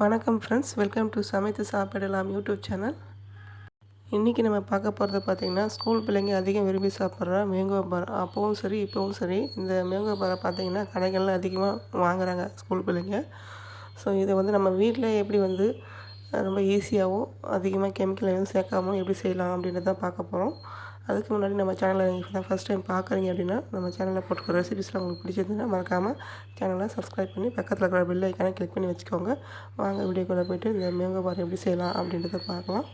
வணக்கம் friends welcome to சமைத்து சாப்பிடலாம் யூடியூப் சேனல் இன்றைக்கி நம்ம பார்க்க போகிறது பார்த்திங்கன்னா ஸ்கூல் பிள்ளைங்க அதிகம் விரும்பி சாப்பிட்ற மேங்கோ பார் அப்போவும் சரி இப்போவும் சரி இந்த மேங்கோ பாரை பார்த்திங்கன்னா கடைகள்லாம் அதிகமாக வாங்குறாங்க ஸ்கூல் பிள்ளைங்க. ஸோ இதை வந்து நம்ம வீட்டில் எப்படி வந்து ரொம்ப ஈஸியாகவும் அதிகமாக கெமிக்கல் எதுவும் சேர்க்காமல் எப்படி செய்யலாம் அப்படின்றத பார்க்க போகிறோம் அதுக்கு முன்னாடி நம்ம சேனலை நீங்கள் தான் ஃபஸ்ட் டைம் பார்க்குறீங்க அப்படின்னா நம்ம சேனலில் போட்டுக்கிற ரெசிபிஸ்லாம் உங்களுக்கு பிடிச்சிருந்ததுன்னா மறக்காமல் சேனலை சப்ஸ்கிரைப் பண்ணி பக்கத்தில் இருக்கிற பெல் ஐக்கானை கிளிக் பண்ணி வச்சுக்கோங்க. வாங்க வீடியோக்குள்ளே போயிட்டு இந்த மேங்கோ பார் எப்படி செய்யலாம் அப்படின்றத பார்க்கலாம்.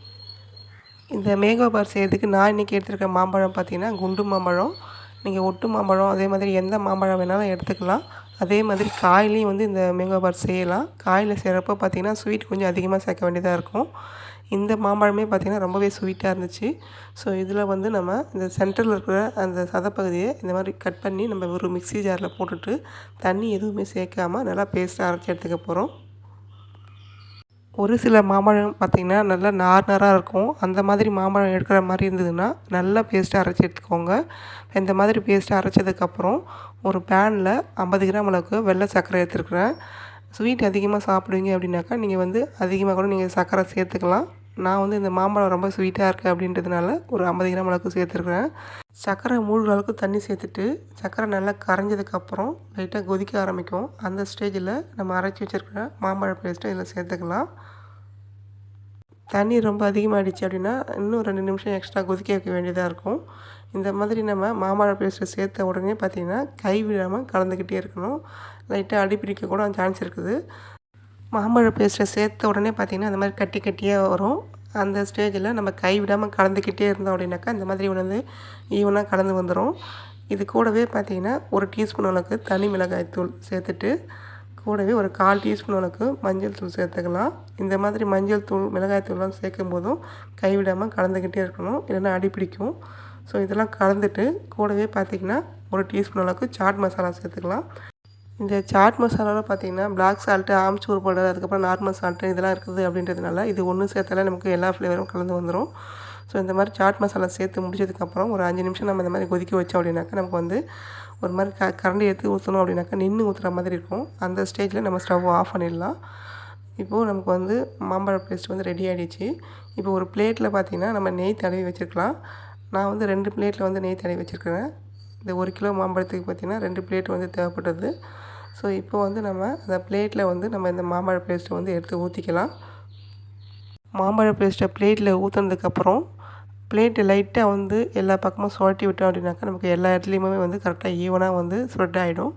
இந்த மேங்கோ பார் செய்யறதுக்கு நான் இன்றைக்கி எடுத்திருக்க மாம்பழம் பார்த்தீங்கன்னா குண்டு மாம்பழம் நீங்கள் ஒட்டு மாம்பழம் அதே மாதிரி எந்த மாம்பழம் வேணாலும் எடுத்துக்கலாம். அதே மாதிரி காயிலையும் வந்து இந்த மேங்கோ பார் செய்யலாம். காயில் செய்கிறப்போ பார்த்தீங்கன்னா ஸ்வீட் கொஞ்சம் அதிகமாக சேர்க்க வேண்டியதாக இருக்கும். இந்த மாம்பழமே பார்த்திங்கன்னா ரொம்பவே ஸ்வீட்டாக இருந்துச்சு. ஸோ இதில் வந்து நம்ம இந்த சென்டரில் இருக்கிற அந்த சதப்பகுதியை இந்த மாதிரி கட் பண்ணி நம்ம ஒரு மிக்ஸி ஜாரில் போட்டுட்டு தண்ணி எதுவுமே சேர்க்காம நல்லா பேஸ்ட்டாக அரைச்சி எடுத்துக்க போகிறோம் ஒரு சில மாம்பழம் பார்த்திங்கன்னா நல்லா நார் நாராக இருக்கும். அந்த மாதிரி மாம்பழம் எடுக்கிற மாதிரி இருந்ததுன்னா நல்லா பேஸ்ட்டாக அரைச்சி எடுத்துக்கோங்க. இந்த மாதிரி பேஸ்ட்டாக அரைச்சதுக்கப்புறம் ஒரு பேனில் ஐம்பது கிராம் அளவுக்கு வெள்ளை சர்க்கரை எடுத்துருக்குறேன். ஸ்வீட் அதிகமாக சாப்பிடுவீங்க அப்படின்னாக்கா நீங்கள் வந்து அதிகமாக கூட நீங்கள் சர்க்கரை சேர்த்துக்கலாம். நான் வந்து இந்த மாம்பழம் ரொம்ப ஸ்வீட்டாக இருக்குது அப்படின்றதுனால ஒரு ஐம்பது கிராம் அளவுக்கு சேர்த்துருக்குறேன். சர்க்கரை மூழ்கிற அளவுக்கு தண்ணி சேர்த்துட்டு சர்க்கரை நல்லா கரைஞ்சதுக்கப்புறம் லைட்டாக கொதிக்க ஆரம்பிக்கும். அந்த ஸ்டேஜில் நம்ம அரைச்சி வச்சுருக்கிற மாம்பழ பேஸ்ட்டை இதில் சேர்த்துக்கலாம். தண்ணி ரொம்ப அதிகமாகிடுச்சு அப்படின்னா இன்னும் ரெண்டு நிமிஷம் எக்ஸ்ட்ரா கொதிக்க வைக்க வேண்டியதாக இருக்கும். இந்த மாதிரி நம்ம மாம்பழ பேஸ்ட்டை சேர்த்த உடனே பார்த்திங்கன்னா கை விடாமல் கலந்துக்கிட்டே இருக்கணும். லைட்டாக அடிப்பிடிக்க கூட சான்ஸ் இருக்குது. மாம்பழ பேஸ்ட்டை சேர்த்த உடனே பார்த்திங்கன்னா அந்த மாதிரி கட்டி கட்டியாக வரும். அந்த ஸ்டேஜில் நம்ம கை விடாமல் கலந்துக்கிட்டே இருந்தோம் அப்படின்னாக்கா இந்த மாதிரி வந்து ஈவனாக கலந்து வந்துடும் இது கூடவே பார்த்திங்கன்னா ஒரு டீஸ்பூன் அளவுக்கு தனி மிளகாய் தூள் சேர்த்துட்டு கூடவே ஒரு கால் டீஸ்பூன் அளவுக்கு மஞ்சள் தூள் சேர்த்துக்கலாம். இந்த மாதிரி மஞ்சள் தூள் மிளகாய் தூள்லாம் சேர்க்கும் போதும் கைவிடாமல் கலந்துக்கிட்டே இருக்கணும். இல்லைன்னா அடி பிடிக்கும். ஸோ இதெல்லாம் கலந்துட்டு கூடவே பார்த்திங்கன்னா ஒரு டீஸ்பூன் அளவுக்கு சாட் மசாலா சேர்த்துக்கலாம். இந்த சாட் மசாலாவில் பார்த்தீங்கன்னா பிளாக் சால்ட்டு ஆம்ச்சூர் பவுடர் அதுக்கப்புறம் நார்மல் சால்ட்டு இதெல்லாம் இருக்குது அப்படின்றதுனால இது ஒன்று சேர்த்தாலே நமக்கு எல்லா ஃப்ளேவரும் கலந்து வந்துடும் ஸோ இந்த மாதிரி சாட் மசாலா சேர்த்து முடிச்சதுக்கப்புறம் ஒரு அஞ்சு நிமிஷம் நம்ம இந்த மாதிரி கொதிக்க வச்சோம் அப்படின்னாக்கா நமக்கு வந்து ஒரு மாதிரி க கரண்டி எடுத்து ஊற்றணும் அப்படின்னாக்கா நின்று ஊற்றுற மாதிரி இருக்கும். அந்த ஸ்டேஜில் நம்ம ஸ்டவ் ஆஃப் பண்ணிடலாம். இப்போது நமக்கு வந்து மாம்பழ பேஸ்ட் வந்து ரெடி ஆகிடுச்சு இப்போ ஒரு பிளேட்டில் பார்த்திங்கன்னா நம்ம நெய் தடவி வச்சுருக்கலாம். நான் வந்து ரெண்டு பிளேட்டில் வந்து நெய் தடவி வச்சுருக்கிறேன். இந்த ஒரு கிலோ மாம்பழத்துக்கு பார்த்திங்கன்னா ரெண்டு பிளேட் வந்து தேவைப்பட்டது. ஸோ இப்போ வந்து நம்ம அந்த பிளேட்டில் வந்து நம்ம இந்த மாம்பழ பேஸ்ட்டை வந்து எடுத்து ஊற்றிக்கலாம் மாம்பழ பேஸ்ட்டை பிளேட்டில் ஊற்றுனதுக்கப்புறம் பிளேட்டு லைட்டாக வந்து எல்லா பக்கமும் சுழட்டி விட்டோம் அப்படின்னாக்கா நமக்கு எல்லா இடத்துலையுமே வந்து கரெக்டாக ஈவனாக வந்து ஸ்ப்ரெட் ஆகிடும்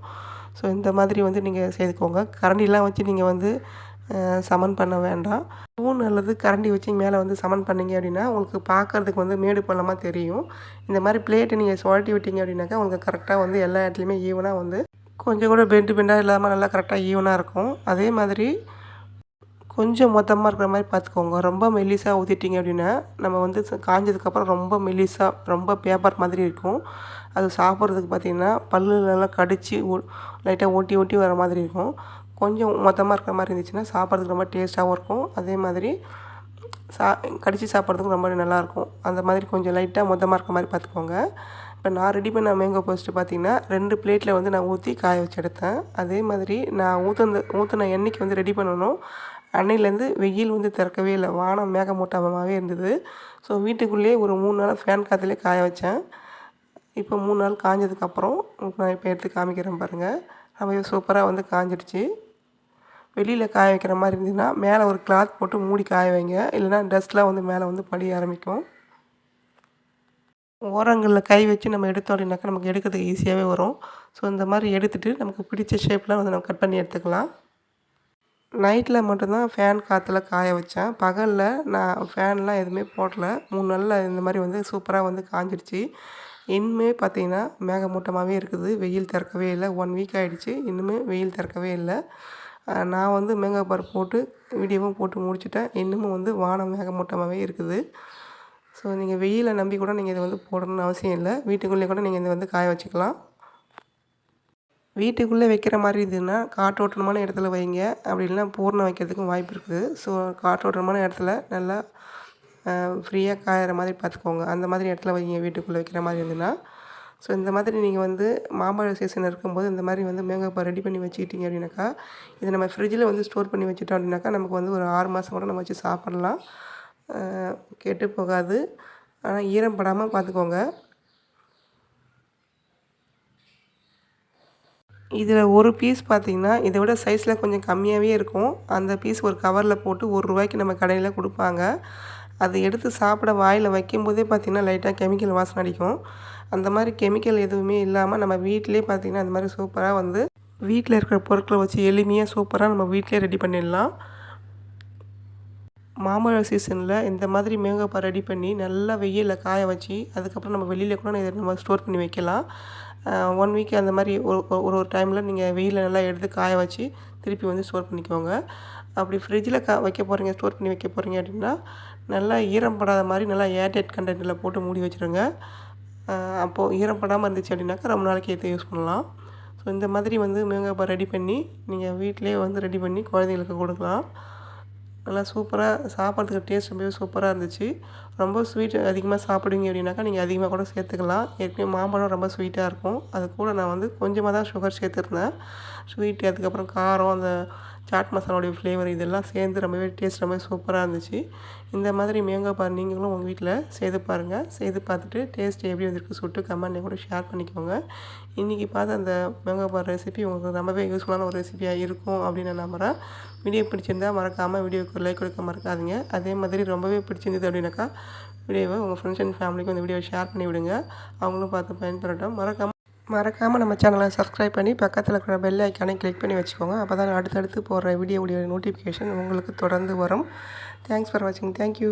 ஸோ இந்த மாதிரி வந்து நீங்கள் செய்துக்கோங்க. கரண்டிலாம் வச்சு நீங்கள் வந்து சமன் பண்ண வேண்டாம். ஸ்பூன் அல்லது கரண்டி வச்சு மேலே வந்து சமன் பண்ணீங்க அப்படின்னா உங்களுக்கு பார்க்கறதுக்கு வந்து மேடு பள்ளமாக தெரியும். இந்த மாதிரி பிளேட்டை நீங்கள் சுழட்டி விட்டீங்க அப்படின்னாக்கா உங்களுக்கு கரெக்டாக வந்து எல்லா இடத்துலையுமே ஈவனாக வந்து கொஞ்சம் கூட பெண்டு பெண்டாக இல்லாமல் நல்லா கரெக்டாக ஈவனாக இருக்கும். அதே மாதிரி கொஞ்சம் மொத்தமாக இருக்கிற மாதிரி பார்த்துக்கோங்க. ரொம்ப மெல்லிஸாக ஊற்றிட்டீங்க அப்படின்னா நம்ம வந்து காஞ்சதுக்கப்புறம் ரொம்ப மெல்லிஸாக ரொம்ப பேப்பர் மாதிரி இருக்கும். அது சாப்பிட்றதுக்கு பார்த்திங்கன்னா பல்லுலலாம் கடிச்சு லைட்டாக ஒட்டி ஒட்டி வர மாதிரி இருக்கும். கொஞ்சம் மொத்தமாக இருக்கிற மாதிரி இருந்துச்சுன்னா சாப்பிட்றதுக்கு ரொம்ப டேஸ்ட்டாகவும் இருக்கும். அதே மாதிரி சா கடித்து சாப்பிட்றதுக்கு ரொம்ப நல்லாயிருக்கும். அந்த மாதிரி கொஞ்சம் லைட்டாக மொத்தமாக இருக்கிற மாதிரி பார்த்துக்கோங்க. இப்போ நான் ரெடி பண்ண மேங்கோ போஸ்ட்டு பார்த்தீங்கன்னா ரெண்டு பிளேட்டில் வந்து நான் ஊற்றி காய வச்சு எடுத்தேன். அதே மாதிரி நான் ஊற்றுன ஊற்றின எண்ணெய்க்கு வந்து ரெடி பண்ணணும். அன்னையிலேருந்து வெயில் வந்து திறக்கவே இல்லை. வானம் மேகமூட்டமாகவே இருந்தது. ஸோ வீட்டுக்குள்ளேயே ஒரு மூணு நாள் ஃபேன் காற்றுலே காய வச்சேன். இப்போ மூணு நாள் காஞ்சதுக்கப்புறம் உங்களுக்கு நான் இப்போ எடுத்து காமிக்கிறேன் பாருங்கள் நம்ம சூப்பராக வந்து காஞ்சிடுச்சு. வெளியில் காய வைக்கிற மாதிரி இருந்ததுன்னா மேலே ஒரு கிளாத் போட்டு மூடி காய வைங்க. இல்லைன்னா டஸ்ட்லாம் வந்து மேலே வந்து படிய ஆரம்பிக்கும். ஓரங்களில் கை வச்சு நம்ம எடுத்தோம் அப்படின்னாக்கா நமக்கு எடுக்கிறதுக்கு ஈஸியாகவே வரும். ஸோ இந்த மாதிரி எடுத்துகிட்டு நமக்கு பிடிச்ச ஷேப்லாம் வந்து நம்ம கட் பண்ணி எடுத்துக்கலாம். நைட்டில் மட்டும்தான் ஃபேன் காற்றுல காய வச்சேன். பகலில் நான் ஃபேன்லாம் எதுவுமே போடல. மூணு நாளில் இந்த மாதிரி வந்து சூப்பராக வந்து காஞ்சிடுச்சு இன்னுமே பார்த்தீங்கன்னா மேகமூட்டமாகவே இருக்குது. வெயில் திறக்கவே இல்லை. ஒன் வீக் ஆகிடுச்சு இன்னுமே வெயில் திறக்கவே இல்லை. நான் வந்து மேங்கா பார் போட்டு வீடியோவும் போட்டு முடிச்சிட்டேன். இன்னமும் வந்து வானம் மேகமூட்டமாகவே இருக்குது. ஸோ நீங்கள் வெயிலை நம்பி கூட நீங்கள் இதை வந்து போடணும்னு அவசியம் இல்லை. வீட்டுக்குள்ளேயே கூட நீங்கள் இதை வந்து காய வச்சுக்கலாம். வீட்டுக்குள்ளே வைக்கிற மாதிரி இருந்ததுன்னா காற்றோட்டமான இடத்துல வைங்க. அப்படி இல்லைன்னா பூர்ணம் வைக்கிறதுக்கும் வாய்ப்பு இருக்குது. ஸோ காற்றோட்டமான இடத்துல நல்லா ஃப்ரீயாக காயிற மாதிரி பார்த்துக்கோங்க. அந்த மாதிரி இடத்துல வைங்க வீட்டுக்குள்ளே வைக்கிற மாதிரி இருந்ததுன்னா. ஸோ இந்த மாதிரி நீங்கள் வந்து மாம்பழ சீசன் இருக்கும்போது இந்த மாதிரி வந்து மேங்கப்பா ரெடி பண்ணி வச்சுக்கிட்டீங்க அப்படின்னாக்கா இதை நம்ம ஃப்ரிட்ஜில் வந்து ஸ்டோர் பண்ணி வச்சுட்டோம் அப்படின்னாக்கா நமக்கு வந்து ஒரு ஆறு மாதம் கூட நம்ம வச்சு சாப்பிட்லாம். கெட்டு போகாது. ஆனால் ஈரம் படாமல் பார்த்துக்கோங்க. இதில் ஒரு பீஸ் பார்த்தீங்கன்னா இதை விட சைஸில் கொஞ்சம் கம்மியாகவே இருக்கும். அந்த பீஸ் ஒரு கவரில் போட்டு ஒரு ரூபாய்க்கு நம்ம கடையில் கொடுப்பாங்க. அதை எடுத்து சாப்பிட வாயில் வைக்கும்போதே பார்த்திங்கன்னா லைட்டாக கெமிக்கல் வாசனை அடிக்கும். அந்த மாதிரி கெமிக்கல் எதுவுமே இல்லாமல் நம்ம வீட்டிலே பார்த்திங்கன்னா அந்த மாதிரி சூப்பராக வந்து வீட்டில் இருக்கிற பொருட்களை வச்சு எளிமையாக சூப்பராக நம்ம வீட்டிலே ரெடி பண்ணிடலாம். மாம்பழ சீசனில் இந்த மாதிரி மேங்கப்பா ரெடி பண்ணி நல்லா வெயிலில் காய வச்சு அதுக்கப்புறம் நம்ம வெளியில் கூட இதை நம்ம ஸ்டோர் பண்ணி வைக்கலாம். ஒன் வீக் அந்த மாதிரி ஒரு ஒரு- ஒரு டைமில் நீங்கள் வெயிலில் நல்லா எடுத்து காய வச்சு திருப்பி வந்து ஸ்டோர் பண்ணிக்கோங்க. அப்படி ஃப்ரிட்ஜில் கா வைக்க போகிறீங்க ஸ்டோர் பண்ணி வைக்க போகிறீங்க அப்படின்னா நல்லா ஈரம் படாத மாதிரி நல்லா ஏர்டைட் கண்டெய்னரில் போட்டு மூடி வச்சுருங்க. அப்போது ஈரம் படாமல் இருந்துச்சு அப்படின்னாக்கா ரொம்ப நாளைக்கு ஏற்ற யூஸ் பண்ணலாம். ஸோ இந்த மாதிரி வந்து மேங்கப்பா ரெடி பண்ணி நீங்கள் வீட்டிலே வந்து ரெடி பண்ணி குழந்தைங்களுக்கு கொடுக்கலாம். நல்லா சூப்பராக சாப்பிட்றதுக்கு டேஸ்ட் ரொம்பவே சூப்பராக இருந்துச்சு. ரொம்ப ஸ்வீட் அதிகமாக சாப்பிடுவீங்க அப்படின்னாக்கா நீங்கள் அதிகமாக கூட சேர்த்துக்கலாம். ஏற்கனவே மாம்பழம் ரொம்ப ஸ்வீட்டாக இருக்கும். அது கூட நான் வந்து கொஞ்சமாக தான் சுகர் சேர்த்துருந்தேன். ஸ்வீட்டு அதுக்கப்புறம் காரம் அந்த சாட் மசாலாவுடைய ஃப்ளேவர் இதெல்லாம் சேர்ந்து ரொம்பவே டேஸ்ட் ரொம்பவே சூப்பராக இருந்துச்சு. இந்த மாதிரி மேங்கப்பா நீங்களும் உங்கள் வீட்டில் செய்து பாருங்கள் செய்து பார்த்துட்டு டேஸ்ட் எப்படி வந்திருக்கு சொல்லிட்டு கமெண்ட்லேயே கூட ஷேர் பண்ணிக்கோங்க. இன்றைக்கி பார்த்த அந்த மேங்கப்பா ரெசிபி உங்களுக்கு ரொம்பவே யூஸ்ஃபுல்லான ஒரு ரெசிபியாக இருக்கும் அப்படின்னு நான் நம்புகிறேன் வீடியோ பிடிச்சிருந்தா மறக்காமல் வீடியோக்கு லைக் கொடுக்க மறக்காதீங்க. அதே மாதிரி ரொம்பவே பிடிச்சிருந்தது அப்படின்னாக்கா வீடியோவை உங்கள் ஃப்ரெண்ட்ஸ் அண்ட் ஃபேமிலிக்கு இந்த வீடியோவை ஷேர் பண்ணி விடுங்க. அவங்களும் பார்த்து பயன்பெறட்டும். மறக்காமல் மறக்காமல் நம்ம சேனலை சப்ஸ்கிரைப் பண்ணி பக்கத்தில் இருக்கிற பெல் ஐக்கானை கிளிக் பண்ணி வச்சுக்கோங்க. அப்போ தான் அடுத்தடுத்து போடுற வீடியோவுடைய நோட்டிஃபிகேஷன் உங்களுக்கு தொடர்ந்து வரும். தேங்க்ஸ் ஃபார் வாட்சிங் தேங்க்யூ